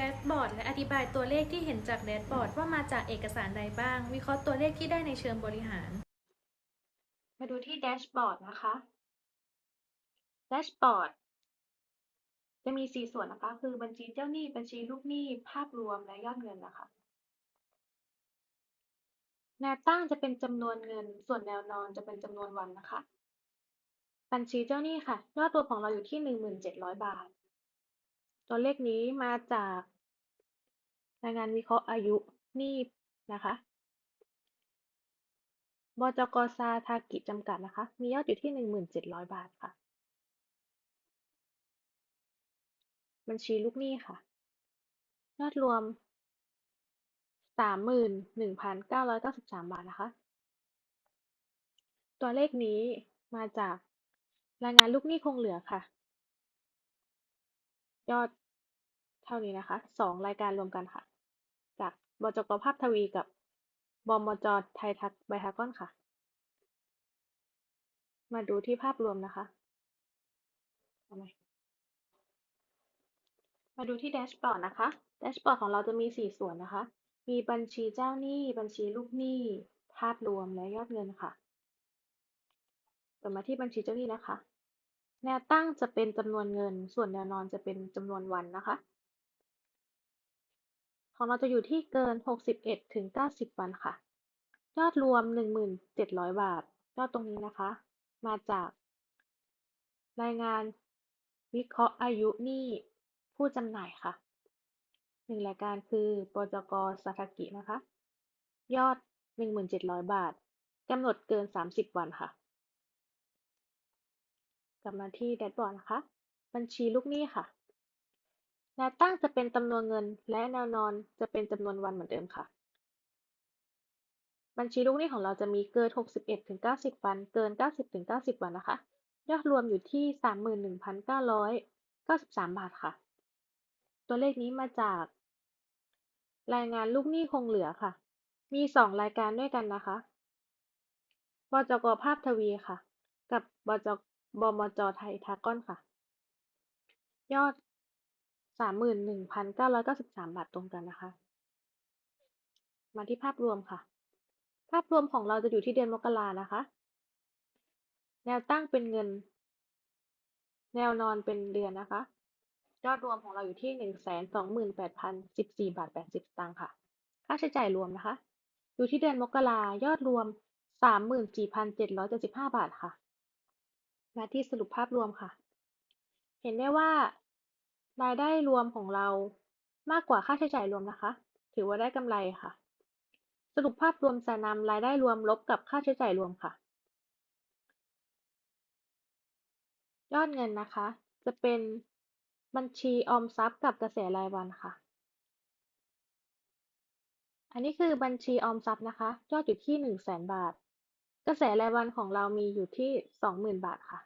แดชบอร์ดและอธิบายตัวเลขที่เห็นจากแดชบอร์ดว่ามาจากเอกสารใดบ้าง วิเคราะห์ตัวเลขที่ได้ในเชิงบริหาร มาดูที่แดชบอร์ดนะคะแดชบอร์ดจะมีสี่ส่วนนะคะ คือบัญชีเจ้าหนี้ บัญชีลูกหนี้ ภาพรวม และยอดเงินนะคะ แนวตั้งจะเป็นจำนวนเงิน ส่วนแนวนอนจะเป็นจำนวนวันนะคะ บัญชีเจ้าหนี้ค่ะ ยอดรวมของเราอยู่ที่หนึ่งหมื่นเจ็ดร้อยบาท ตัวเลขนี้มาจากรายงานวิเคราะห์อายุหนี้นะคะ บจกซาทากิจำกัดนะคะ มียอดอยู่ที่หนึ่งหมื่นเจ็ดร้อยบาทค่ะ บัญชีลูกหนี้ค่ะ ยอดรวมสามหมื่นหนึ่งพันเก้าร้อยเก้าสิบสามบาทนะคะ ตัวเลขนี้มาจากรายงานลูกหนี้คงเหลือค่ะ ยอดเท่านี้นะคะสองรายการรวมกันค่ะ จากบจกภาพทวีกับบมจไทยทักไบทากอนค่ะ มาดูที่ภาพรวมนะคะมมาดูที่แดชบอร์ดนะคะ แดชบอร์ดของเราจะมีสี่ส่วนนะคะ มีบัญชีเจ้าหนี้ บัญชีลูกหนี้ ภาพรวมและยอดเงินค่ะกลับมาที่บัญชีเจ้าหนี้นะคะ แนวตั้งจะเป็นจำนวนเงิน ส่วนแนวนอนจะเป็นจำนวนวันนะคะ ของเราจะอยู่ที่เกิน 61ถึง90 วันค่ะ ยอดรวม 1,700 บาท ยอดตรงนี้นะคะ มาจาก รายงานวิเคราะห์อายุหนี้ผู้จำหน่ายค่ะหนึ่งรายการคือปจกสาทากินะคะ ยอด 1,700 บาทกำหนดเกิน 30 วันค่ะ ลับมาที่แดชบอร์ดนะคะ บัญชีลูกหนี้ค่ะ แนวตั้งจะเป็นจำนวนเงิน และแนวนอนจะเป็นจำนวนวันเหมือนเดิมค่ะ บัญชีลูกหนี้ของเราจะมีเกิน 61ถึง90 วัน เกิน 90ถึง90 วันนะคะ ยอดรวมอยู่ที่ 31,993 บาทค่ะ ตัวเลขนี้มาจาก รายงานลูกหนี้คงเหลือค่ะ มีสองรายการด้วยกันนะคะบจกภาพทวีค่ะ กับบจ บมจ ไทยทากอน ค่ะ ยอด31,993บาทตรงกันนะคะ มาที่ภาพรวมค่ะ ภาพรวมของเราจะอยู่ที่เดือนมกรานะคะ แนวตั้งเป็นเงิน แนวนอนเป็นเดือนนะคะ ยอดรวมของเราอยู่ที่128,014บาท80สตางค์ค่ะ ค่าใช้จ่ายรวมนะคะ อยู่ที่เดือนมกรายอดรวม34,775บาทค่ะ มาที่สรุปภาพรวมค่ะ เห็นได้ว่า รายได้รวมของเรามากกว่าค่าใช้จ่ายรวมนะคะ ถือว่าได้กำไรค่ะ สรุปภาพรวมจะนำรายได้รวมลบกับค่าใช้จ่ายรวมค่ะ ยอดเงินนะคะ จะเป็นบัญชีออมทรัพย์กับกระแสรายวันค่ะ อันนี้คือบัญชีออมทรัพย์นะคะ ยอดอยู่ที่ 1 0 0 0 0แบาท กระแสรายวันของเรามีอยู่ที่ 20,000 บาทค่ะ